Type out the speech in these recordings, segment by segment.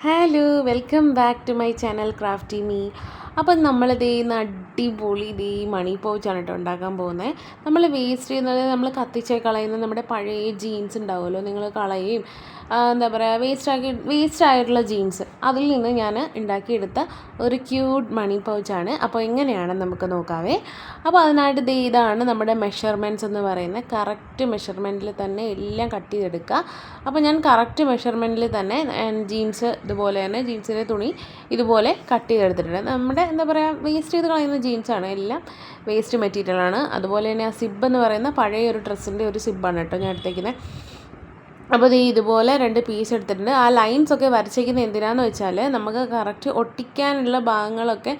Hello, welcome back to my channel Crafty Me. അപ്പം നമ്മളിത് ഈ അടിപൊളി ഇത് ഈ മണി പൗച്ചാണ് കേട്ടോ ഉണ്ടാക്കാൻ പോകുന്നത് നമ്മൾ വേസ്റ്റ് ചെയ്യുന്നത് നമ്മൾ കത്തിച്ച് കളയുന്ന നമ്മുടെ പഴയ ജീൻസ് ഉണ്ടാവുമല്ലോ നിങ്ങൾ കളയും എന്താ പറയുക വേസ്റ്റ് ആക്കി വേസ്റ്റ് ആയിട്ടുള്ള ജീൻസ് അതിൽ നിന്ന് ഞാൻ ഉണ്ടാക്കിയെടുത്ത ഒരു ക്യൂട്ട് മണി പൗച്ചാണ് അപ്പോൾ എങ്ങനെയാണ് നമുക്ക് നോക്കാവേ അപ്പോൾ അതിനായിട്ട് ഇത് ഇതാണ് നമ്മുടെ മെഷർമെൻറ്റ്സ് എന്ന് പറയുന്നത് കറക്റ്റ് മെഷർമെൻറ്റിൽ തന്നെ എല്ലാം കട്ട് ചെയ്തെടുക്കുക അപ്പോൾ ഞാൻ കറക്റ്റ് മെഷർമെൻറ്റിൽ തന്നെ ജീൻസ് ഇതുപോലെ തന്നെ ജീൻസിൻ്റെ തുണി ഇതുപോലെ കട്ട് ചെയ്തെടുത്തിട്ടുണ്ട് നമ്മുടെ എന്താ പറയുക വേസ്റ്റ് ചെയ്ത് കളയുന്ന ജീൻസാണ് എല്ലാം വേസ്റ്റ് മെറ്റീരിയലാണ് അതുപോലെ തന്നെ ആ സിബ് എന്ന് പറയുന്ന പഴയ ഒരു ഡ്രസ്സിൻ്റെ ഒരു സിബാണ് കേട്ടോ ഞാൻ എടുത്തേക്കുന്നത് അപ്പോൾ ഈ ഇതുപോലെ രണ്ട് പീസ് എടുത്തിട്ടുണ്ട് ആ ലൈൻസ് ഒക്കെ വരച്ചേക്കുന്നത് എന്തിനാന്ന് വെച്ചാൽ നമുക്ക് കറക്റ്റ് ഒട്ടിക്കാനുള്ള ഭാഗങ്ങളൊക്കെ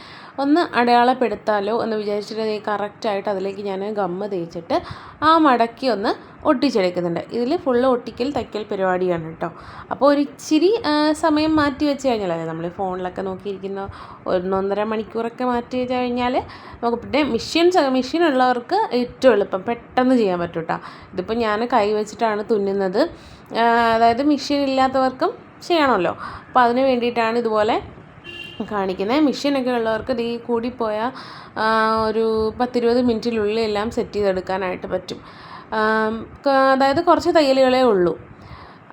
ഒന്ന് അടയാളപ്പെടുത്താലോ എന്ന് വിചാരിച്ചിട്ട് കറക്റ്റായിട്ട് അതിലേക്ക് ഞാൻ ഗമ്മ് തേച്ചിട്ട് ആ മടക്കി ഒന്ന് ഒട്ടിച്ചെടുക്കുന്നുണ്ട് ഇതിൽ ഫുള്ള് ഒട്ടിക്കൽ തയ്ക്കൽ പരിപാടിയാണ് കേട്ടോ അപ്പോൾ ഒരു ഇച്ചിരി സമയം മാറ്റി വെച്ച് കഴിഞ്ഞാൽ അതായത് നമ്മൾ ഫോണിലൊക്കെ നോക്കിയിരിക്കുന്ന ഒന്നൊന്നര മണിക്കൂറൊക്കെ മാറ്റി വെച്ച് കഴിഞ്ഞാൽ നമുക്ക് പിന്നെ മെഷീൻസ് മെഷീൻ ഉള്ളവർക്ക് ഏറ്റവും എളുപ്പം പെട്ടെന്ന് ചെയ്യാൻ പറ്റും കേട്ടോ ഇതിപ്പോൾ ഞാൻ കൈ വെച്ചിട്ടാണ് തുന്നുന്നത് അതായത് മെഷീൻ ഇല്ലാത്തവർക്കും ചെയ്യണമല്ലോ അപ്പോൾ അതിന് വേണ്ടിയിട്ടാണ് ഇതുപോലെ കാണിക്കുന്നത് മെഷീനൊക്കെ ഉള്ളവർക്ക് ഇത് ഈ കൂടിപ്പോയ ഒരു പത്തിരുപത് മിനിറ്റിനുള്ളിൽ എല്ലാം സെറ്റ് ചെയ്തെടുക്കാനായിട്ട് പറ്റും അതായത് കുറച്ച് തയ്യലുകളേ ഉള്ളൂ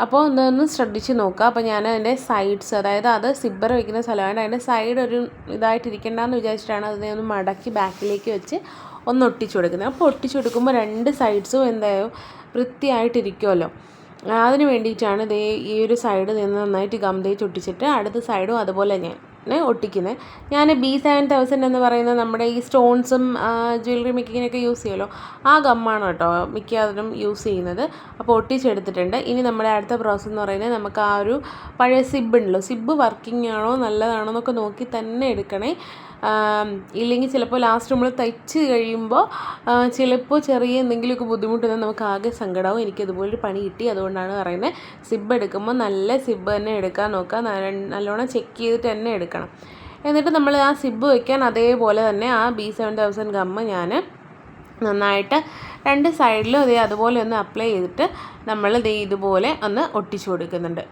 അപ്പോൾ ഒന്നൊന്ന് ശ്രദ്ധിച്ച് നോക്കുക അപ്പോൾ ഞാൻ അതിൻ്റെ സൈഡ്സ് അതായത് അത് സിബ്ബർ വയ്ക്കുന്ന സ്ഥലമാണ് അതിൻ്റെ സൈഡ് ഒരു ഇതായിട്ട് എന്ന് വിചാരിച്ചിട്ടാണ് അതിനെ ഒന്ന് മടക്കി ബാക്കിലേക്ക് വെച്ച് ഒന്ന് ഒട്ടിച്ചു കൊടുക്കുന്നത് അപ്പോൾ ഒട്ടിച്ചു കൊടുക്കുമ്പോൾ രണ്ട് സൈഡ്സും എന്തായാലും വൃത്തിയായിട്ടിരിക്കുമല്ലോ അതിന് വേണ്ടിയിട്ടാണ് ഇതേ ഈ ഒരു സൈഡ് നിന്ന് നന്നായിട്ട് ഗം തേച്ച് ഒട്ടിച്ചിട്ട് അടുത്ത സൈഡും അതുപോലെ ഞാൻ ഒട്ടിക്കുന്നത് ഞാൻ ബി സെവൻ തൗസൻഡ് എന്ന് പറയുന്നത് നമ്മുടെ ഈ സ്റ്റോൺസും ജ്വല്ലറി മേക്കിങ്ങിനൊക്കെ യൂസ് ചെയ്യുമല്ലോ ആ ഗമ്മാണ് കേട്ടോ മിക്ക അതിനും യൂസ് ചെയ്യുന്നത് അപ്പോൾ ഒട്ടിച്ചെടുത്തിട്ടുണ്ട് ഇനി നമ്മുടെ അടുത്ത പ്രോസസ്സ് എന്ന് പറയുന്നത് നമുക്ക് ആ ഒരു പഴയ സിബ് ഉണ്ടല്ലോ സിബ് വർക്കിംഗ് ആണോ നല്ലതാണോ എന്നൊക്കെ നോക്കി തന്നെ എടുക്കണേ ഇല്ലെങ്കിൽ ചിലപ്പോൾ ലാസ്റ്റ് നമ്മൾ തയ്ച്ച് കഴിയുമ്പോൾ ചിലപ്പോൾ ചെറിയ എന്തെങ്കിലുമൊക്കെ ബുദ്ധിമുട്ട് തന്നെ നമുക്ക് ആകെ സങ്കടമാവും എനിക്കതുപോലൊരു പണി കിട്ടി അതുകൊണ്ടാണ് പറയുന്നത് സിബ് എടുക്കുമ്പോൾ നല്ല സിബ് തന്നെ എടുക്കാൻ നോക്കുക നല്ലോണം ചെക്ക് ചെയ്തിട്ട് തന്നെ എടുക്കണം വെക്കണം എന്നിട്ട് നമ്മൾ ആ സിബ് വയ്ക്കാൻ അതേപോലെ തന്നെ ആ ബി സെവൻ തൗസൻഡ് ഗമ്മ ഞാൻ നന്നായിട്ട് രണ്ട് സൈഡിലും അതേ അതുപോലെ ഒന്ന് അപ്ലൈ ചെയ്തിട്ട് നമ്മൾ ഇത് ഇതുപോലെ ഒന്ന് ഒട്ടിച്ചു കൊടുക്കുന്നുണ്ട്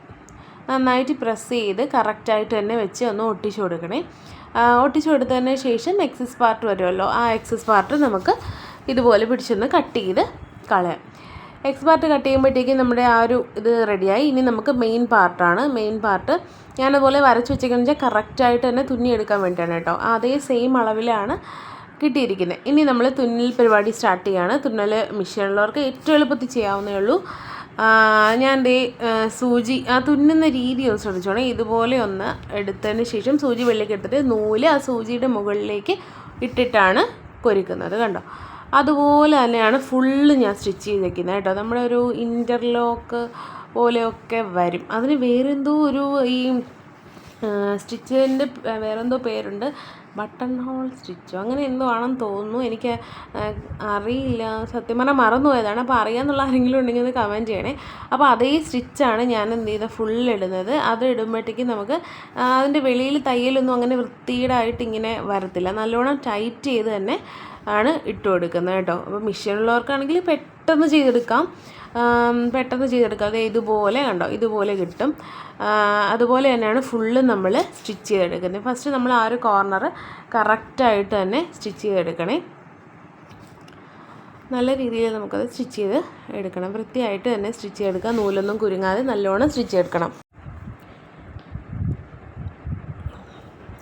നന്നായിട്ട് പ്രസ് ചെയ്ത് കറക്റ്റായിട്ട് തന്നെ വെച്ച് ഒന്ന് ഒട്ടിച്ചു കൊടുക്കണേ ഒട്ടിച്ചു കൊടുത്തതിന് ശേഷം എക്സസ് പാർട്ട് വരുമല്ലോ ആ എക്സസ് പാർട്ട് നമുക്ക് ഇതുപോലെ പിടിച്ചൊന്ന് കട്ട് ചെയ്ത് കളയാം എക്സ് പാർട്ട് കട്ട് ചെയ്യുമ്പോഴത്തേക്കും നമ്മുടെ ആ ഒരു ഇത് റെഡിയായി ഇനി നമുക്ക് മെയിൻ പാർട്ടാണ് മെയിൻ പാർട്ട് ഞാനതുപോലെ വരച്ച് വെച്ചേക്കുന്നത് വെച്ചാൽ കറക്റ്റായിട്ട് തന്നെ തുന്നിയെടുക്കാൻ വേണ്ടിയിട്ടാണ് കേട്ടോ അതേ സെയിം അളവിലാണ് കിട്ടിയിരിക്കുന്നത് ഇനി നമ്മൾ തുന്നൽ പരിപാടി സ്റ്റാർട്ട് ചെയ്യുകയാണ് തുന്നൽ മെഷീനുള്ളവർക്ക് ഏറ്റവും എളുപ്പത്തിൽ ചെയ്യാവുന്നേ ഉള്ളൂ ഞാൻ ദേ സൂചി ആ തുന്നുന്ന രീതി ഒന്ന് ശ്രദ്ധിച്ചോണേ ഇതുപോലെ ഒന്ന് എടുത്തതിന് ശേഷം സൂചി വെള്ളിക്കെടുത്തിട്ട് നൂല് ആ സൂചിയുടെ മുകളിലേക്ക് ഇട്ടിട്ടാണ് കൊരുക്കുന്നത് കണ്ടോ അതുപോലെ തന്നെയാണ് ഫുള്ള് ഞാൻ സ്റ്റിച്ച് ചെയ്തേക്കുന്നത് കേട്ടോ നമ്മുടെ ഒരു ഇൻ്റർലോക്ക് പോലെയൊക്കെ വരും അതിന് വേറെന്തോ ഒരു ഈ സ്റ്റിച്ചിൻ്റെ വേറെന്തോ പേരുണ്ട് ബട്ടൺ ഹോൾ സ്റ്റിച്ചോ അങ്ങനെ എന്തോ ആണെന്ന് തോന്നുന്നു എനിക്ക് അറിയില്ല സത്യം പറഞ്ഞാൽ മറന്നുപോയതാണ് അപ്പോൾ അറിയാമെന്നുള്ള ആരെങ്കിലും ഉണ്ടെങ്കിൽ ഒന്ന് കമൻറ്റ് ചെയ്യണേ അപ്പോൾ അതേ സ്റ്റിച്ചാണ് ഞാൻ എന്ത് ചെയ്ത ഫുൾ ഇടുന്നത് അത് ഇടുമ്പോഴത്തേക്കും നമുക്ക് അതിൻ്റെ വെളിയിൽ തയ്യലൊന്നും അങ്ങനെ വൃത്തിയിടായിട്ട് ഇങ്ങനെ വരത്തില്ല നല്ലോണം ടൈറ്റ് ചെയ്ത് തന്നെ ആണ് ഇട്ട് കൊടുക്കുന്നത് കേട്ടോ അപ്പോൾ മിഷീനുള്ളവർക്കാണെങ്കിൽ ഉള്ളവർക്കാണെങ്കിൽ പെട്ടെന്ന് പെട്ടെന്ന് ചെയ്തെടുക്കാം പെട്ടെന്ന് ചെയ്തെടുക്കാം ഇതുപോലെ കണ്ടോ ഇതുപോലെ കിട്ടും അതുപോലെ തന്നെയാണ് ഫുള്ള് നമ്മൾ സ്റ്റിച്ച് ചെയ്തെടുക്കുന്നത് ഫസ്റ്റ് നമ്മൾ ആ ഒരു കോർണർ കറക്റ്റായിട്ട് തന്നെ സ്റ്റിച്ച് ചെയ്തെടുക്കണേ നല്ല രീതിയിൽ നമുക്കത് സ്റ്റിച്ച് ചെയ്ത് എടുക്കണം വൃത്തിയായിട്ട് തന്നെ സ്റ്റിച്ച് ചെയ്തെടുക്കാം നൂലൊന്നും കുരുങ്ങാതെ നല്ലോണം സ്റ്റിച്ച് ചെയ്തെടുക്കണം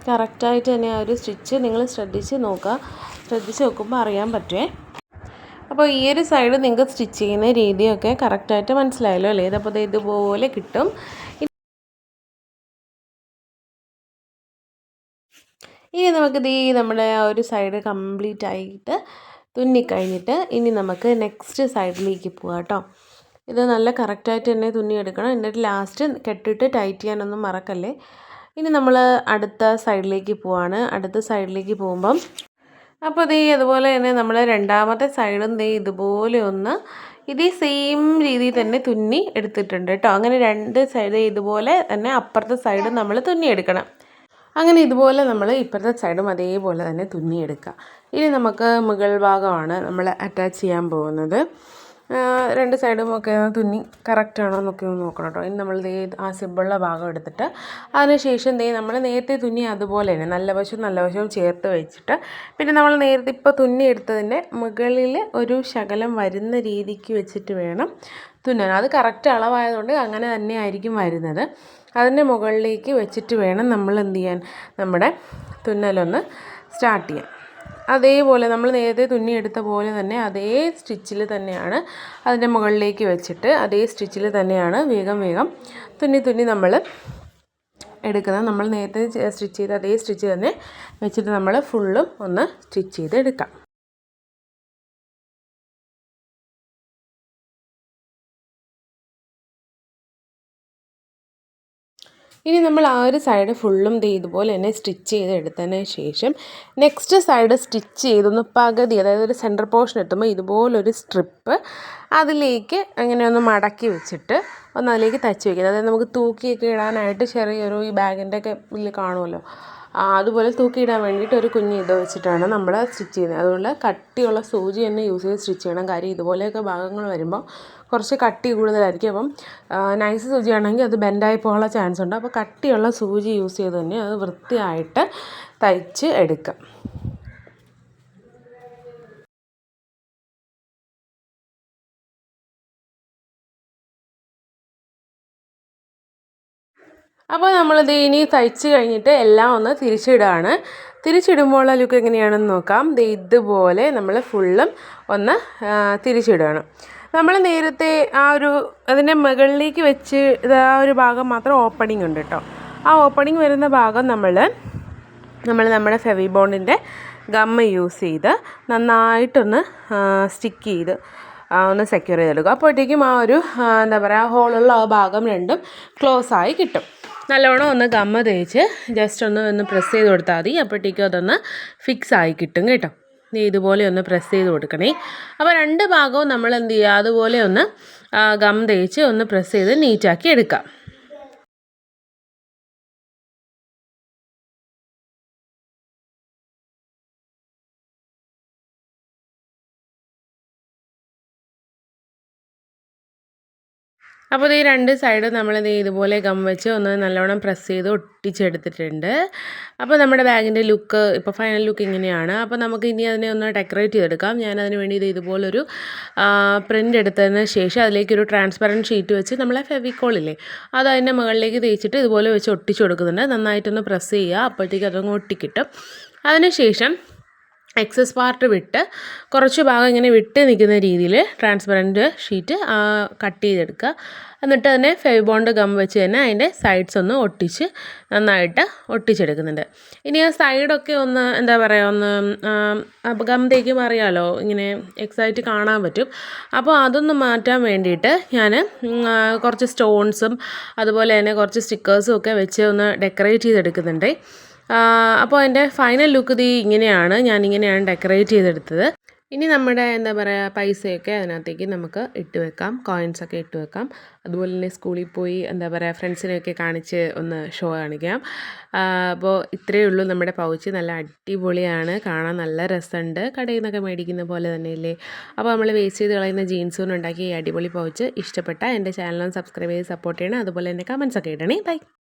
കറക്റ്റായിട്ട് തന്നെ ആ ഒരു സ്റ്റിച്ച് നിങ്ങൾ ശ്രദ്ധിച്ച് നോക്കുക ശ്രദ്ധിച്ച് നോക്കുമ്പോൾ അറിയാൻ പറ്റുമേ അപ്പോൾ ഈ ഒരു സൈഡ് നിങ്ങൾക്ക് സ്റ്റിച്ച് ചെയ്യുന്ന രീതിയൊക്കെ കറക്റ്റായിട്ട് മനസ്സിലായല്ലോ അല്ലേ അത് ഇതുപോലെ കിട്ടും ഇനി നമുക്ക് ഈ നമ്മുടെ ആ ഒരു സൈഡ് കംപ്ലീറ്റ് ആയിട്ട് തുന്നിക്കഴിഞ്ഞിട്ട് ഇനി നമുക്ക് നെക്സ്റ്റ് സൈഡിലേക്ക് പോകാം കേട്ടോ ഇത് നല്ല കറക്റ്റായിട്ട് തന്നെ തുന്നിയെടുക്കണം എന്നിട്ട് ലാസ്റ്റ് കെട്ടിട്ട് ടൈറ്റ് ചെയ്യാനൊന്നും മറക്കല്ലേ ഇനി നമ്മൾ അടുത്ത സൈഡിലേക്ക് പോവാണ് അടുത്ത സൈഡിലേക്ക് പോകുമ്പം അപ്പോൾ ദേ അതുപോലെ തന്നെ നമ്മൾ രണ്ടാമത്തെ സൈഡും ദേ ഇതുപോലെ ഒന്ന് ഇതേ സെയിം രീതിയിൽ തന്നെ തുന്നി എടുത്തിട്ടുണ്ട് കേട്ടോ അങ്ങനെ രണ്ട് സൈഡ് ഇതുപോലെ തന്നെ അപ്പുറത്തെ സൈഡും നമ്മൾ തുന്നിയെടുക്കണം അങ്ങനെ ഇതുപോലെ നമ്മൾ ഇപ്പുറത്തെ സൈഡും അതേപോലെ തന്നെ തുന്നിയെടുക്കുക ഇനി നമുക്ക് മുകൾ ഭാഗമാണ് നമ്മൾ അറ്റാച്ച് ചെയ്യാൻ പോകുന്നത് രണ്ട് സൈഡും സൈഡുമൊക്കെ തുന്നി ആണോ എന്നൊക്കെ ഒന്ന് നോക്കണം കേട്ടോ ഇനി നമ്മൾ ദേ ആ സിബിളുള്ള ഭാഗം എടുത്തിട്ട് അതിനുശേഷം ദേ നമ്മൾ നേരത്തെ തുന്നി അതുപോലെ തന്നെ നല്ല വശവും നല്ല വശവും ചേർത്ത് വെച്ചിട്ട് പിന്നെ നമ്മൾ നേരത്തെ ഇപ്പോൾ തുന്നി എടുത്തതിൻ്റെ മുകളിൽ ഒരു ശകലം വരുന്ന രീതിക്ക് വെച്ചിട്ട് വേണം തുന്നാൻ അത് കറക്റ്റ് അളവായതുകൊണ്ട് അങ്ങനെ തന്നെ ആയിരിക്കും വരുന്നത് അതിൻ്റെ മുകളിലേക്ക് വെച്ചിട്ട് വേണം നമ്മൾ എന്ത് ചെയ്യാൻ നമ്മുടെ തുന്നലൊന്ന് സ്റ്റാർട്ട് ചെയ്യാൻ അതേപോലെ നമ്മൾ നേരത്തെ തുന്നിയെടുത്ത പോലെ തന്നെ അതേ സ്റ്റിച്ചിൽ തന്നെയാണ് അതിൻ്റെ മുകളിലേക്ക് വെച്ചിട്ട് അതേ സ്റ്റിച്ചിൽ തന്നെയാണ് വേഗം വേഗം തുന്നി തുന്നി നമ്മൾ എടുക്കുന്നത് നമ്മൾ നേരത്തെ സ്റ്റിച്ച് ചെയ്ത അതേ സ്റ്റിച്ച് തന്നെ വെച്ചിട്ട് നമ്മൾ ഫുള്ളും ഒന്ന് സ്റ്റിച്ച് ചെയ്ത് എടുക്കാം ഇനി നമ്മൾ ആ ഒരു സൈഡ് ഫുള്ളും ഇത് ഇതുപോലെ തന്നെ സ്റ്റിച്ച് ചെയ്തെടുത്തതിന് ശേഷം നെക്സ്റ്റ് സൈഡ് സ്റ്റിച്ച് ചെയ്തൊന്ന് പകുതി അതായത് ഒരു സെൻറ്റർ പോർഷൻ എത്തുമ്പോൾ ഇതുപോലൊരു സ്ട്രിപ്പ് അതിലേക്ക് അങ്ങനെ ഒന്ന് മടക്കി വെച്ചിട്ട് ഒന്ന് അതിലേക്ക് തച്ച് വയ്ക്കുക അതായത് നമുക്ക് തൂക്കിയൊക്കെ ഇടാനായിട്ട് ചെറിയൊരു ഈ ബാഗിൻ്റെ ഒക്കെ ഇതിൽ കാണുമല്ലോ അതുപോലെ തൂക്കിയിടാൻ വേണ്ടിയിട്ട് ഒരു കുഞ്ഞ് ഇത് വെച്ചിട്ടാണ് നമ്മൾ സ്റ്റിച്ച് ചെയ്യുന്നത് അതുകൊണ്ട് കട്ടിയുള്ള സൂചി തന്നെ യൂസ് ചെയ്ത് സ്റ്റിച്ച് ചെയ്യണം കാര്യം ഇതുപോലെയൊക്കെ ഭാഗങ്ങൾ വരുമ്പോൾ കുറച്ച് കട്ടി കൂടുതലായിരിക്കും അപ്പം നൈസ് സൂചിയാണെങ്കിൽ അത് ബെൻഡായി പോകാനുള്ള ചാൻസ് ഉണ്ട് അപ്പോൾ കട്ടിയുള്ള സൂചി യൂസ് ചെയ്ത് തന്നെ അത് വൃത്തിയായിട്ട് തയ്ച്ച് എടുക്കുക അപ്പോൾ നമ്മളിത് ഇനി തയ്ച്ച് കഴിഞ്ഞിട്ട് എല്ലാം ഒന്ന് തിരിച്ചിടുകയാണ് ഉള്ള ലുക്ക് എങ്ങനെയാണെന്ന് നോക്കാം ഇതുപോലെ നമ്മൾ ഫുള്ളും ഒന്ന് തിരിച്ചിടുകയാണ് നമ്മൾ നേരത്തെ ആ ഒരു അതിൻ്റെ മുകളിലേക്ക് വെച്ച് ആ ഒരു ഭാഗം മാത്രം ഓപ്പണിംഗ് ഉണ്ട് കേട്ടോ ആ ഓപ്പണിംഗ് വരുന്ന ഭാഗം നമ്മൾ നമ്മൾ നമ്മുടെ ഫെവി ബോണ്ടിൻ്റെ ഗമ്മ് യൂസ് ചെയ്ത് നന്നായിട്ടൊന്ന് സ്റ്റിക്ക് ചെയ്ത് ഒന്ന് സെക്യൂർ ചെയ്തെടുക്കുക അപ്പോഴത്തേക്കും ആ ഒരു എന്താ പറയുക ഹോളുള്ള ആ ഭാഗം രണ്ടും ക്ലോസ് ആയി കിട്ടും നല്ലോണം ഒന്ന് ഗമ്മ തേച്ച് ജസ്റ്റ് ഒന്ന് ഒന്ന് പ്രസ് ചെയ്ത് കൊടുത്താൽ മതി അപ്പോഴത്തേക്കും അതൊന്ന് ഫിക്സ് ആയി കിട്ടും കേട്ടോ നീ ഇതുപോലെ ഒന്ന് പ്രസ് ചെയ്ത് കൊടുക്കണേ അപ്പോൾ രണ്ട് ഭാഗവും നമ്മൾ എന്ത് ചെയ്യുക അതുപോലെ ഒന്ന് ഗം തേച്ച് ഒന്ന് പ്രസ് ചെയ്ത് നീറ്റാക്കി എടുക്കാം അപ്പോൾ ഈ രണ്ട് സൈഡും നമ്മൾ ഇത് ഇതുപോലെ ഗം വെച്ച് ഒന്ന് നല്ലോണം പ്രസ് ചെയ്ത് ഒട്ടിച്ചെടുത്തിട്ടുണ്ട് അപ്പോൾ നമ്മുടെ ബാഗിൻ്റെ ലുക്ക് ഇപ്പോൾ ഫൈനൽ ലുക്ക് ഇങ്ങനെയാണ് അപ്പോൾ നമുക്ക് ഇനി അതിനെ ഒന്ന് ഡെക്കറേറ്റ് ചെയ്തെടുക്കാം ഞാൻ അതിന് വേണ്ടി ഇത് ഇതുപോലൊരു പ്രിൻ്റ് എടുത്തതിന് ശേഷം അതിലേക്ക് ഒരു ട്രാൻസ്പെറൻറ്റ് ഷീറ്റ് വെച്ച് നമ്മളെ ഫെവിക്കോളില്ലേ അത് അതിൻ്റെ മുകളിലേക്ക് തേച്ചിട്ട് ഇതുപോലെ വെച്ച് ഒട്ടിച്ചു കൊടുക്കുന്നുണ്ട് നന്നായിട്ടൊന്ന് പ്രസ് ചെയ്യുക അപ്പോഴത്തേക്ക് അതൊന്ന് ഒട്ടിക്കിട്ടും അതിനുശേഷം എക്സസ് പാർട്ട് വിട്ട് കുറച്ച് ഭാഗം ഇങ്ങനെ വിട്ട് നിൽക്കുന്ന രീതിയിൽ ട്രാൻസ്പെറൻറ്റ് ഷീറ്റ് കട്ട് ചെയ്തെടുക്കുക എന്നിട്ട് അതിനെ ഫെവിബോണ്ട് ബോണ്ട് ഗം വെച്ച് തന്നെ അതിൻ്റെ സൈഡ്സ് ഒന്ന് ഒട്ടിച്ച് നന്നായിട്ട് ഒട്ടിച്ചെടുക്കുന്നുണ്ട് ഇനി ആ സൈഡൊക്കെ ഒന്ന് എന്താ പറയുക ഒന്ന് ഗം തേക്കും അറിയാമല്ലോ ഇങ്ങനെ എക്സൈറ്റ് കാണാൻ പറ്റും അപ്പോൾ അതൊന്ന് മാറ്റാൻ വേണ്ടിയിട്ട് ഞാൻ കുറച്ച് സ്റ്റോൺസും അതുപോലെ തന്നെ കുറച്ച് സ്റ്റിക്കേഴ്സും ഒക്കെ വെച്ച് ഒന്ന് ഡെക്കറേറ്റ് ചെയ്തെടുക്കുന്നുണ്ട് അപ്പോൾ എൻ്റെ ഫൈനൽ ലുക്ക് ഇത് ഇങ്ങനെയാണ് ഞാൻ ഇങ്ങനെയാണ് ഡെക്കറേറ്റ് ചെയ്തെടുത്തത് ഇനി നമ്മുടെ എന്താ പറയുക പൈസയൊക്കെ അതിനകത്തേക്ക് നമുക്ക് ഇട്ട് വെക്കാം കോയിൻസൊക്കെ ഇട്ട് വെക്കാം അതുപോലെ തന്നെ സ്കൂളിൽ പോയി എന്താ പറയുക ഫ്രണ്ട്സിനെയൊക്കെ കാണിച്ച് ഒന്ന് ഷോ കാണിക്കാം അപ്പോൾ ഇത്രയേ ഉള്ളൂ നമ്മുടെ പൗച്ച് നല്ല അടിപൊളിയാണ് കാണാൻ നല്ല രസമുണ്ട് കടയിൽ നിന്നൊക്കെ മേടിക്കുന്ന പോലെ തന്നെയല്ലേ അപ്പോൾ നമ്മൾ വേസ്റ്റ് ചെയ്ത് കളയുന്ന ജീൻസും ഉണ്ടാക്കി ഈ അടിപൊളി പൗച്ച് ഇഷ്ടപ്പെട്ട എൻ്റെ ചാനലും സബ്സ്ക്രൈബ് ചെയ്ത് സപ്പോർട്ട് ചെയ്യണം അതുപോലെ തന്നെ കമൻസൊക്കെ ഇടണേ ബൈ